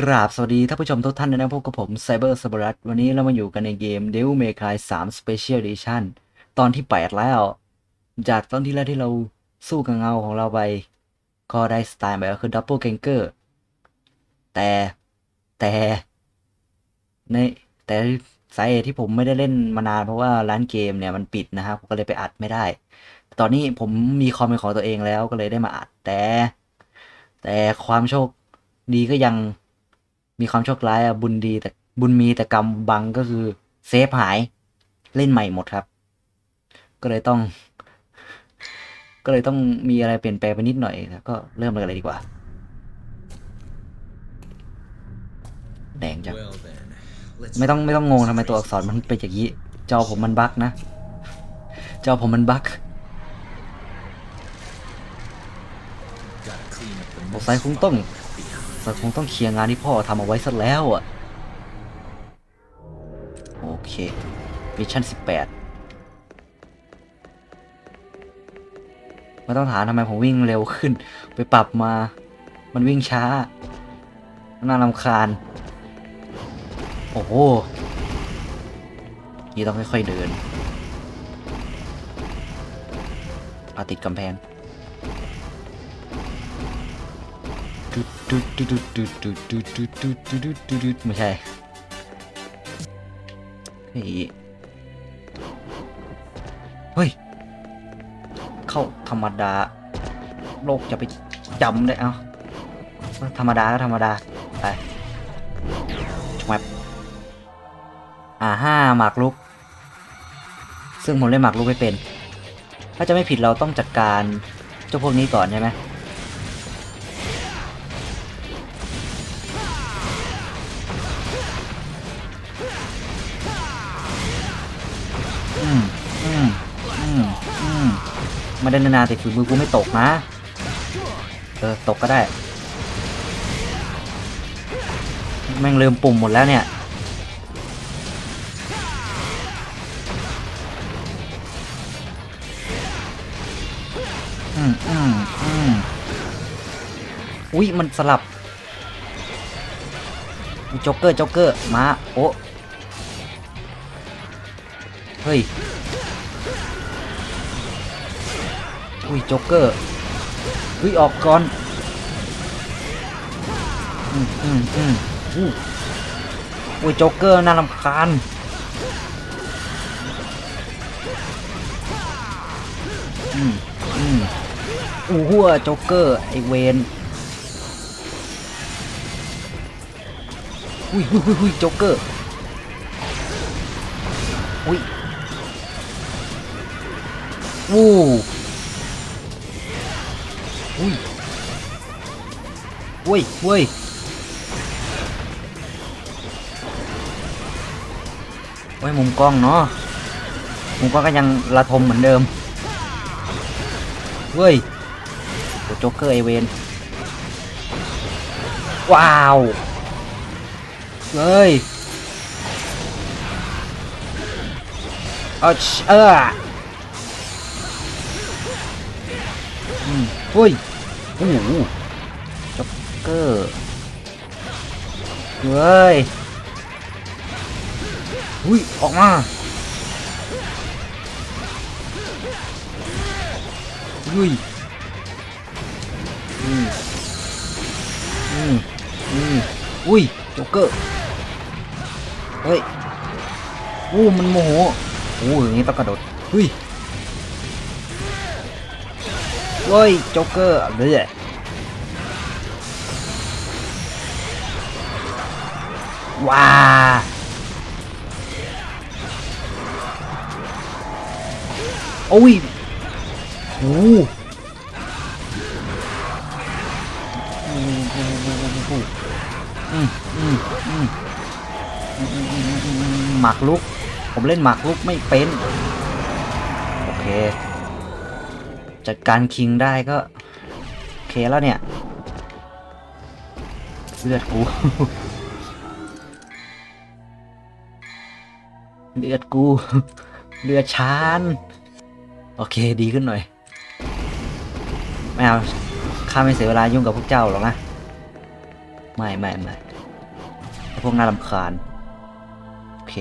กราบสวัสดีท่านผู้ชมทุกท่านด้วยนะพบกับผมไซเบอร์สบรัตวันนี้เรามาอยู่กันในเกม Devil May Cry 3 Special Edition ตอนที่ 8 แล้ว จากตอนที่แล้วที่เราสู้กับเงาของเราไปก็ได้สไตล์แบบก็คือ Double Ganger แต่แต่ในแต่สาเหตุที่ผมไม่ได้เล่นมานานเพราะว่าร้านเกมเนี่ยมันปิดนะครับผมก็เลยไปอัดไม่ได้ ตอนนี้ผมมีคอมเป็นของตัวเองแล้วก็เลยได้มาอัดแต่ แต่ความโชคดีก็ยัง มีความโชคร้ายอะบุญดีแต่บุญมีแต่กรรมบังก็คือเซฟหายเล่นใหม่หมดครับ ก็เลยต้อง ก็เลยต้องมีอะไรเปลี่ยนแปลงไปนิดหน่อยแล้วก็เริ่มกันเลยดีกว่า แดงจัง Well then, let's ไม่ต้องไม่ต้องงงทำไมตัวอักษรมันเป็นอย่างนี้ จอผมมันบั๊กนะ จอผมมันบั๊ก gotta clean up the สง mess สัยคงต้อง behind. สงสัยคงต้องเคลียร์งานที่พ่อทำเอาไว้ซะแล้วอะ โอเคมิชชั่นสิบแปดไม่ต้องถามทำไมผมวิ่งเร็วขึ้น ไปปรับมา มันวิ่งช้า น่ารำคาญ โอ้โห นี่ต้องค่อยๆเดินอาติดกำแพง ดุดดุดดุดดุดดุดดุดดุดดุดดุดดุดไม่ใช่เฮ้ยเฮ้ย เข้าธรรมดา โลกจะไปจำได้เอ้าธรรมดาก็ธรรมดา ไปชวบอ่าห้าหมากลุก ซึ่งผมเล่นหมากลุกไม่เป็น ถ้าจะไม่ผิดเราต้องจัดการเจ้าพวกนี้ก่อนใช่ไหม ไมาได้นานๆแต่ฝีมือกูไม่ตกนะ เออ ตกก็ได้ แม่งลืมปุ่มหมดแล้วเนี่ย อืมอืมอืมอุ๊ยมันสลับโจ๊กเกอร์โจ๊กเกอร์ มา โอ้ เฮ้ย อุ้ยโจ๊กเกอร์ อุ้ยออกก่อน อืมอืมอืมอู้อุ้ยโจ๊กเกอร์น่ารำคาญอืมอืมอู้หัวโจ๊กเกอร์ ไอเวนอุ้ยอุ้ยอุ้ยอุ้ยโจ๊กเกอร์ อุ้ยวู้ อุ้ยเว้ยเว้ยไว้ยมุมกล้องเนาะมุมกล้องก็ยังระทมเหมือนเดิมเว้ยโจ๊กเกอร์ไอเวนว้าวเฮ้ยเออเอออืมเฮ้ย โอ้โหจ็อกเกอร์เฮ้ยอุ้ย ออกมาอุ้ยอืมอืมอืมอุ้ยจ็อกเกอร์เฮ้ยอู้มันโมโหอู้อย่างนี้ต้องกระโดดเฮ้ย เว้ยโจ๊กเกอร์เรื่อยว้าโอ้ยโอ้หมากลุก ผมเล่นหมากลุกไม่เป็น โอเค จัดการคิงได้ก็โอเคแล้วเนี่ย เลือดกู เลือดกู เลือดชานโอเคดีขึ้นหน่อย ไม่เอาข้าไม่เสียเวลายุ่งกับพวกเจ้าหรอกนะ ไม่ไม่ไม่พวกน่ารำคาญ โอเค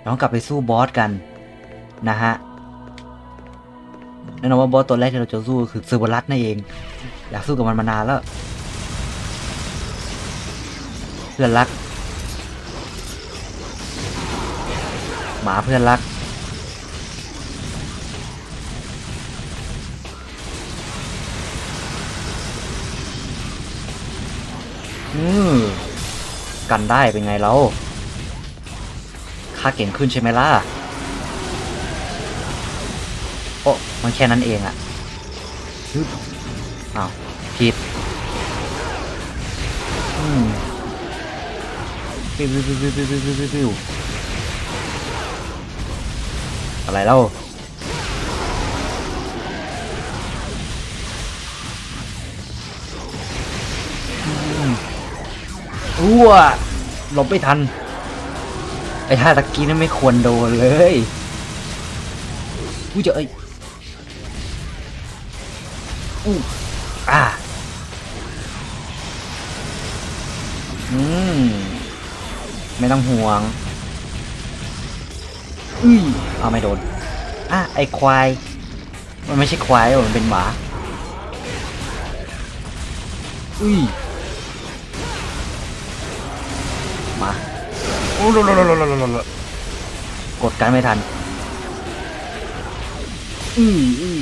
เราต้องกลับไปสู้บอสกัน นะฮะ แน่นอนว่าบอสตัวแรกที่เราจะสู้คือซอร์บรัสนั่นเอง อยากสู้กับมันมานานแล้ว เพื่อนรัก หมาเพื่อนรัก อืมกันได้เป็นไงเราค่าเก่งขึ้นใช่ไหมล่ะ มันแค่นั้นเองอะอ้าวผิดอืมปิ้วปิ้วปิ้วปิ้วปิ้วปิ้วิวอะไรแล่ารั่วหลบไม่ทัน ไอ้ท่าตะกี้นั้นไม่ควรโดนเลยอุ้ยเจอไอ อู้อ่าอืม ไม่ต้องห่วงอุ้ยเอาไม่โดน อะ ไอควาย มันไม่ใช่ควายหรอกมันเป็นหมาอุ้ย มาโอ้โหกดกันไม่ทัน อืออือ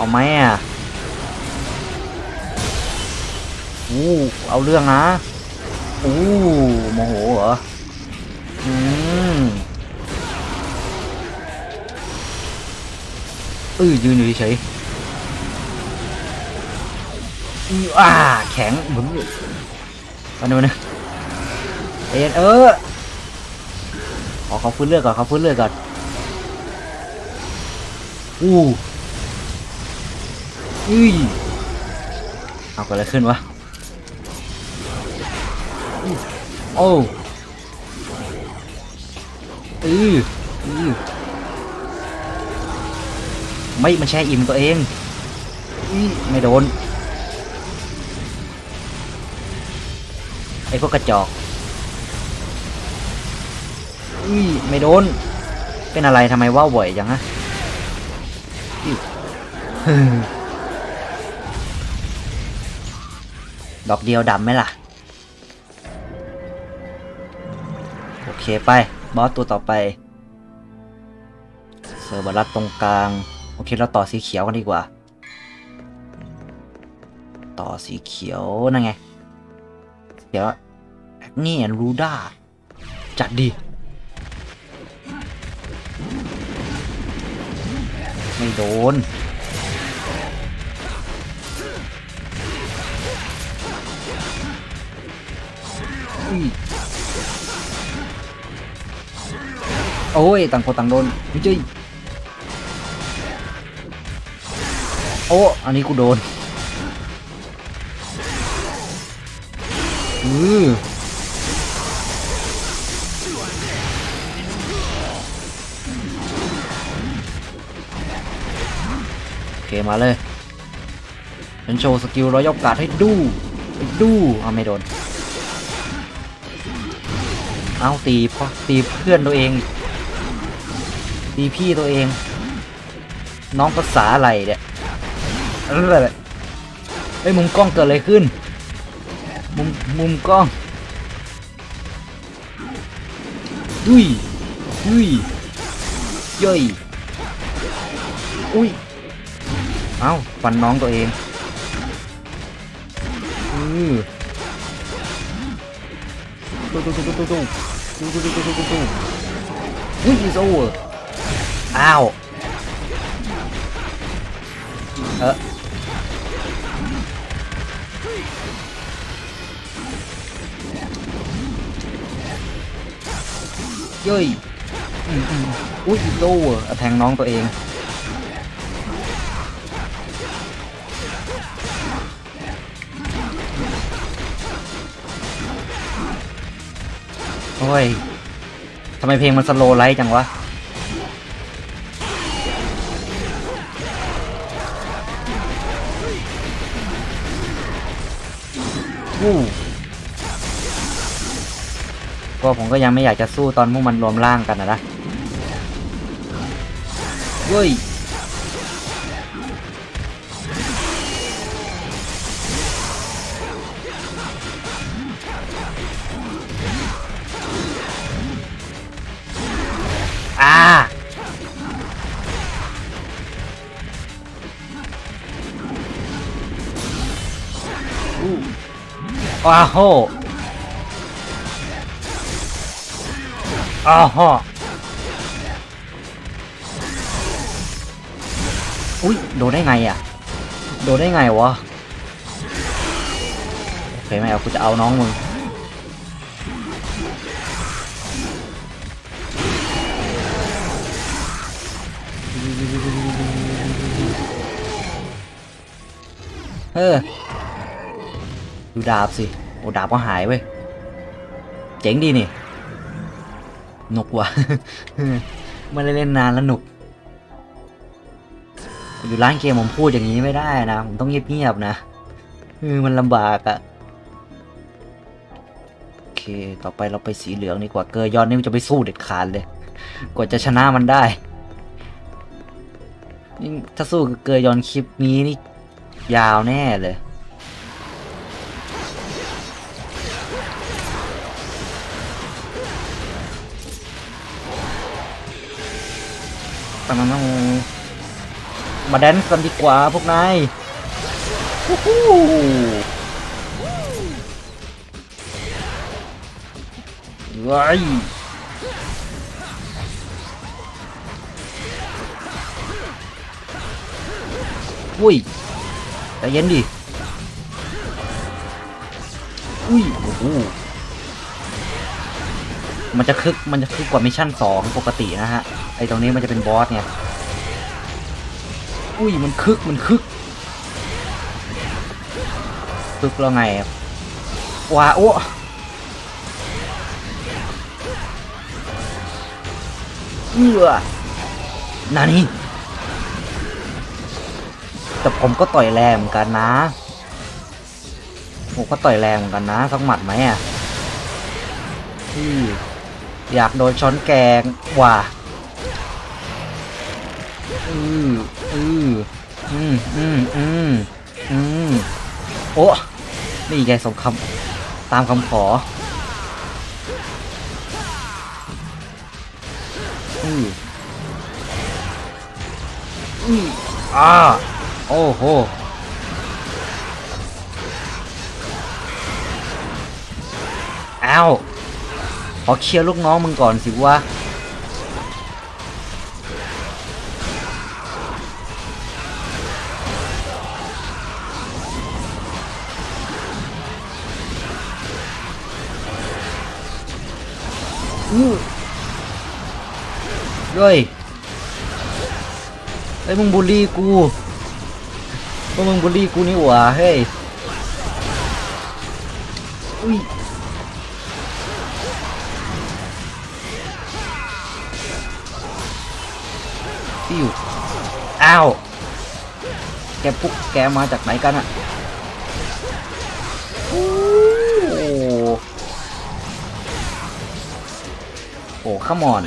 เอาไหมอะอู้เอาเรื่องนะอู้โมโหเหรอ อืมเออยืนอยู่เฉยอืออ่าแข็งบึ้มมาดูนะเอ็นเออขอเขาฟื้นเลือดก่อนเขาฟื้นเลือดก่อนอู้ อุ้ยเอาเกิดอะไรขึ้นวะโอ้อืออือไม่มันแช่อิ่มตัวเองอีไม่โดนไอพวกกระจอกอีไม่โดน เป็นอะไรทำไมว่าวบ่อยจังฮะอิ๊ว ดอกเดียวดำไหมล่ะ โอเคไป บอสตัวต่อไป เซอร์บรัสตรงกลาง โอเค เราต่อสีเขียวกันดีกว่า ต่อสีเขียวนั่นไง เดี๋ยวแอคนี่แอนรูด้าจัดดิไม่โดน โอ้ยต่างคนต่างโดนวิจิยโอ้ อันนี้กูโดนอือโอเคมาเลยฉันโชว์สกิลร้อยยกการ์ดให้ดู ดูเอาไม่โดน เอาตีพอตีเพื่อนตัวเอง ตีพี่ตัวเอง น้องภาษาอะไรเนี่ยอะไรไอ้ยมุมกล้องเกิดอะไรขึ้น มุมมุมกล้องดุยดุยย่อยอุ้ย เอาฟันน้องตัวเองอือตู้ตู้ตู้ตู้ตู้ตู้ตู้ตู้ตู้ตู้ตู้ตู้อุ้ย it's over อ้าว เออย้ยอุ้ย it's over เอาแทงน้องตัวเอง โอ้ย ทำไมเพลงมันสโลไลท์จังวะ ก็ผมก็ยังไม่อยากจะสู้ตอนมุ่มันรวมร่างกันนะนะเฮ้ย ว้าวโหอ้าวโหอุ้ยโดนได้ไงอะ โดนได้ไงวะ โอเคไม่เอากูจะเอาน้องมึงเออ ดูดาบสิ โอ้ดาบก็หายเว้ย เจ๋งดีนี่หนุกว่ะไม่ได้เล่นนานแล้วหนุก อยู่ร้านเกมผมพูดอย่างนี้ไม่ได้นะ ผมต้องเงียบๆนะมันลำบากอะโอเค ต่อไปเราไปสีเหลืองดีกว่า เกอร์ยอนนี่มันจะไปสู้เด็ดขาดเลย กว่าจะชนะมันได้ถ้าสู้กับเกยอนคลิปนี้นี่ยาวแน่เลย มามามาแดนซ์กันดีกว่าพวกนายวู้ฮู้เฮ้ยอุ้ยใจเย็นดิ อุ้ย โอ้โห มันจะคึก มันจะคึกกว่ามิชชั่นสองปกตินะฮะ อตรงนี้มันจะเป็นบอสไงอุ้ยมันคึกมันคึกคึกแล้วไงว้าโอ้เอือนานี่แต่ผมก็ต่อยแรงเหมือนกันนะผมก็ต่อยแรงเหมือนกันนะสักหมัดไหมอะอืออยากโดนช้อนแกงว่ะ อืออืออืมอืมอืมอืมโอ้นี่ไงสมคำตามคำขออืออืออ่าโอ้โหอ้าวขอเคลียร์ลูกน้องมึงก่อนสิวะ เฮ้ยเฮ้ยมึงบูลลี่กูพวกมึงบูลลี่กูนี่หว่าเฮ้ยอุ้ยที่อยู่อ้าวแกปุ๊กแกมาจากไหนกันอะโอ้โหโอ้ขมอน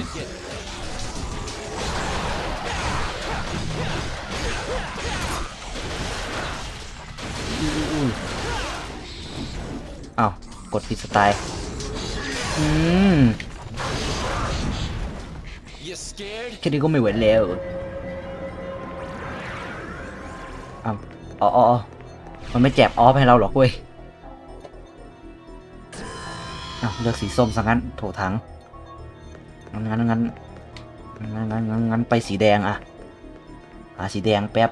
อ้าวกดผิดสไตล์อืม You scared? แค่นี้ก็ไม่ไหวแล้วอ้าวอ๋ออ๋ออ๋อมันไม่แจกออฟให้เราหรอกเว้ยอ้าวเลือกสีส้มซะงั้นโถถังงั้นงั้นงั้นงั้นงั้นงั้นงั้นไปสีแดงอะหาสีแดงแป๊บ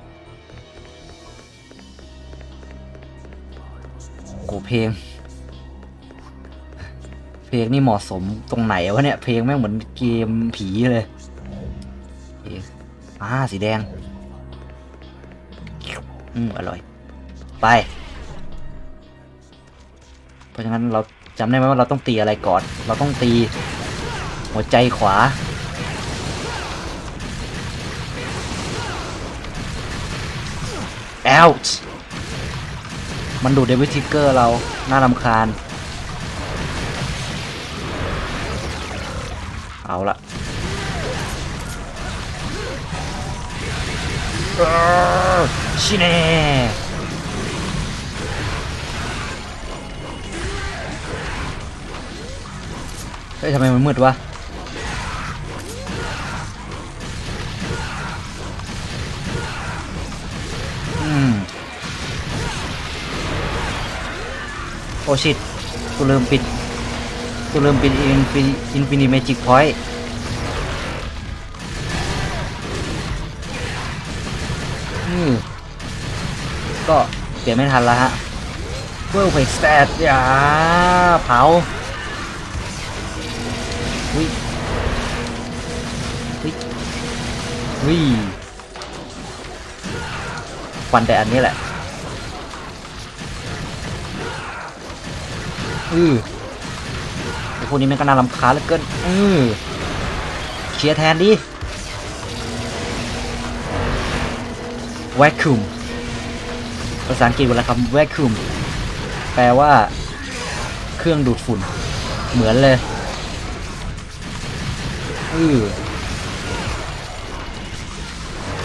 โอ้เพลง เพลงนี่เหมาะสมตรงไหนวะเนี่ย เพลงแม่งเหมือนเกมผีเลยอ่าสีแดง อืมอร่อย ไป เพราะฉะนั้นเราจำได้ไหมว่าเราต้องตีอะไรก่อน เราต้องตี หัวใจขวา ouch มันดูดเดวิทิกเกอร์เรา น่ารำคาญ เอาละชิเน่เฮ้ยทำไมมันมืดวะอืมโอชิตกูลืมปิด กูลืมปิดอินฟิอินฟินิเมจิกพอยต์อืมก็เปลี่ยนไม่ทันแล้วฮะเวลเพกสแตทอย่าเผาวิวิวิควันแต่อันนี้แหละอือ พวกนี้มันก็น่ารำคาญเหลือเกินอือเคลียร์แทนดิ vacuum ภาษาอังกฤษเวลาคำ vacuum แปลว่า เครื่องดูดฝุ่น เหมือนเลยอือ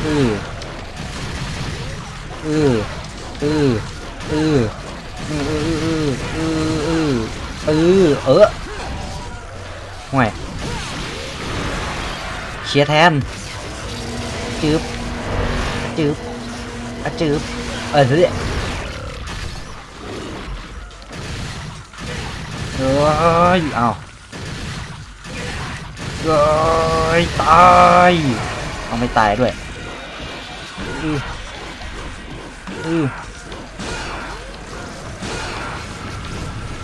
อืออืออืออืออืออืออืออืออือเออ ชียร์แทนจืบจืบอะจืบเออเฮ้ยเอ้ยเอาเอ้ยตายเอาไม่ตายด้วยอืออือ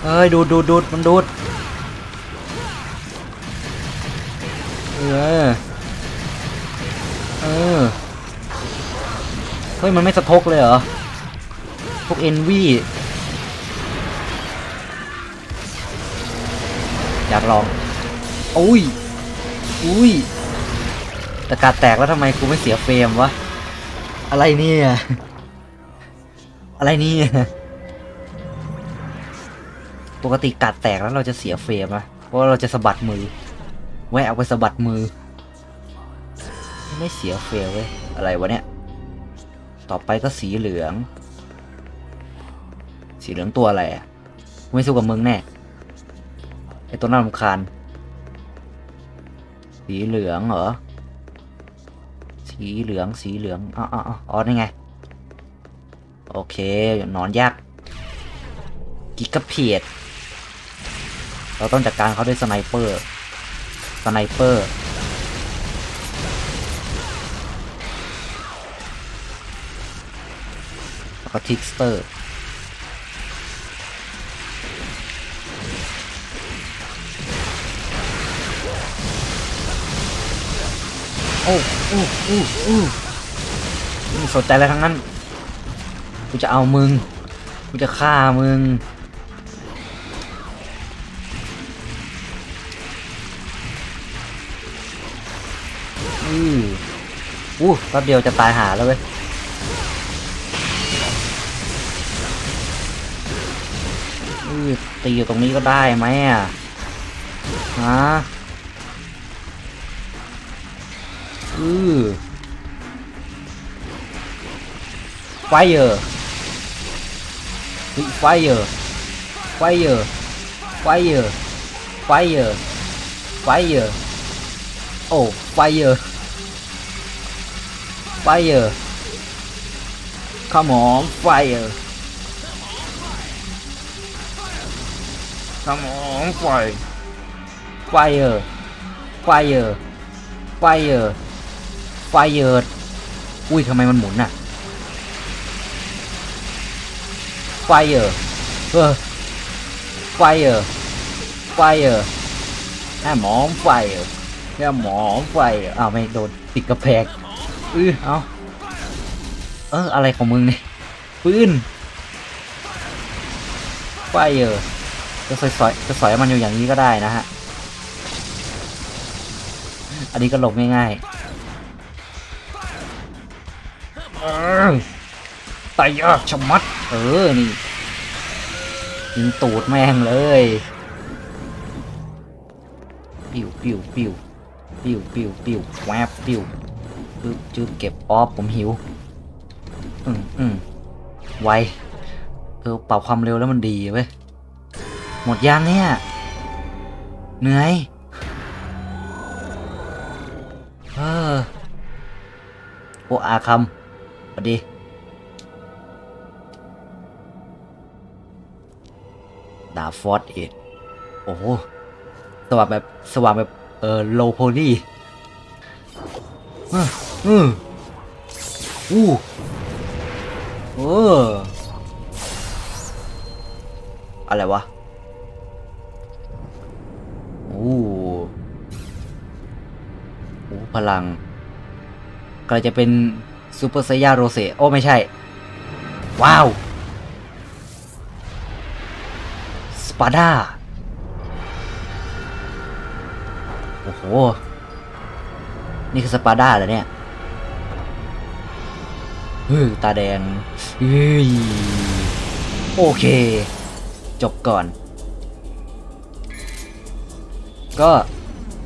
เอ้ยดูดดูดดูดมันดูดเออ เออ เฮ้ย มันไม่สะทกเลยเหรอ พวกเอ็นวีอยากลองอุ้ย อุ้ยแต่การแตกแล้วทำไมกูไม่เสียเฟรมวะ อะไรเนี่ย อะไรเนี่ย ปกติกัดแตกแล้วเราจะเสียเฟรมอะเพราะเราจะสะบัดมือ แวะเอาไปสะบัดมือ ไม่เสียเฟรมเว้ย อะไรวะเนี่ย ต่อไปก็สีเหลือง สีเหลืองตัวอะไรอะไม่สู้กับมึงแน่ไอตัวน่ารำคาญ สีเหลืองเหรอ สีเหลือง สีเหลือง อ๋ออ๋ออ๋อนี่ไง โอเคนอนยักกิกะเพียด เราต้องจัดการเขาด้วยสไนเปอร์ สไนเปอร์ ก็ทิกสเตอร์โอ้อู้อู้อู้ไม่สนใจอะไรทั้งนั้น กูจะเอามึง กูจะฆ่ามึง อืออู้แป๊บเดียวจะตายหาแล้วเว้ย ตีอยู่ตรงนี้ก็ได้ไหมอะฮะอือไฟเออร์ไฟเออร์ไฟเออร์ไฟเออร์ไฟเออร์ไฟเออร์โอ้ไฟเออร์ไฟเออร์ come on fire come on fire fire fire fire fire อุ้ยทำไมมันหมุนอะ fire เออ fire fire แค่หมอม fire แค่หมอม fire อ้าวไม่โดนติดกระแพงอือเอาเอออะไรของมึงเนี่ยปืน fire จะสอยๆจะสอยมันอยู่อย่างนี้ก็ได้นะฮะ อันนี้ก็หลบง่ายๆเออตายยากชะมัด เออ นี่ยิงตูดแม่งเลย ปิ้วปิ้วปิ้วปิ้วปิ้วปิ้วแวบปิ้วจึ๊บจึ๊บเก็บออฟผมหิว อืมอืมไวเออปรับความเร็วแล้วมันดีเว้ย หมดยังเนี่ย เหนื่อยเออโออาคำสวัสดีดาฟอสเอ็ดโอ้สว่างแบบสว่างแบบ เออโลโพลีอืออืออู้เอออะไรวะ อ้โหพลังก็จะเป็นซูเปอร์ไซยาโรเซโอ้ไม่ใช่ ว้าวสปาดาโอ้โห นี่คือสปาดาเหรอเนี่ยเฮ้ยตาแดงเฮ้ยโอเค จบก่อน ก็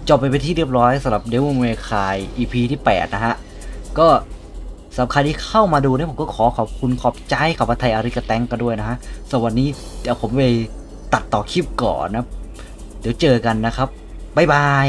จบไปเป็นที่เรียบร้อยสำหรับ Devil May Cry EP ที่ 8 นะฮะ ก็สำหรับใครที่เข้ามาดูเนี่ยผมก็ขอขอบคุณขอบใจขอบพระไทยอาริกาแตงกันด้วยนะฮะสำหรับวันนี้เดี๋ยวผมไปตัดต่อคลิปก่อนนะ เดี๋ยวเจอกันนะครับ บ๊ายบาย